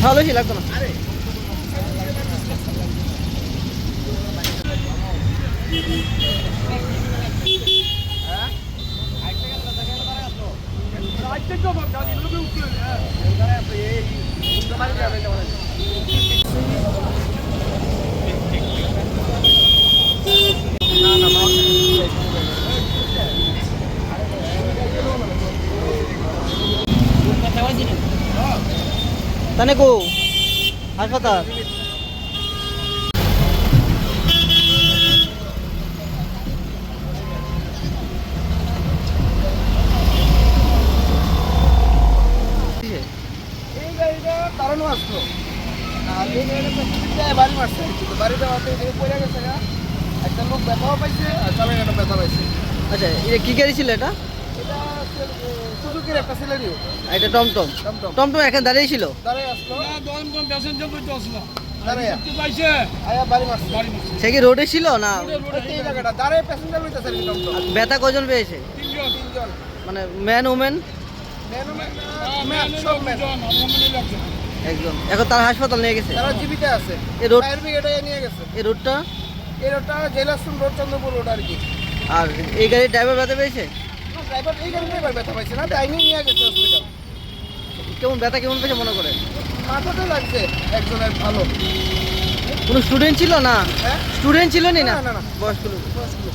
ভালো বেশি লাগতো না। তানে কো হাসপাতাল এই গাড়িটা দাঁড়ানো আসলো আর এই গাড়িটা পেছনের দিকে বাড়ি মারছে আর কি। তো বাড়ি দেওয়াতে পড়ে গেছে একটা লোক ব্যথাও পাইছে আর ব্যথা পাইছে। আচ্ছা কি গাড়ি ছিল এটা? সুজুকির একটা সিলেরিও এটা টমটম। টমটম। টমটম এখানে দাঁড়িয়ে ছিল? দাঁড়াই আসলো। দাঁড়াই পাইছে। আয়া বাড়ি মারছে। সে কি রোডে ছিল না? ব্যথা কজন পেয়েছে? মানে ম্যান ওমেন একজন। এখন তার হাসপাতাল নিয়ে গেছে? তারা জীবিত আছে। এই রোড নিয়ে গেছে। এই রোডটা? এই রোডটা জেলাসুন রোড চন্দ্রপুর রোড আর কি। আর এই গাড়ির ড্রাইভার ব্যথা পেয়েছে? ড্রাইভার এই ব্যথা পাইছে না? তাই নিয়ে গেছে হসপিটাল কেমন ব্যথা কেমন পেয়েছে মনে করেন মাথাটা লাগছে একজনের ভালো। কোনো স্টুডেন্ট ছিল না? হ্যাঁ? স্টুডেন্ট ছিল না? না, না, না। বয়স্ক লোক। বয়স্ক লোক।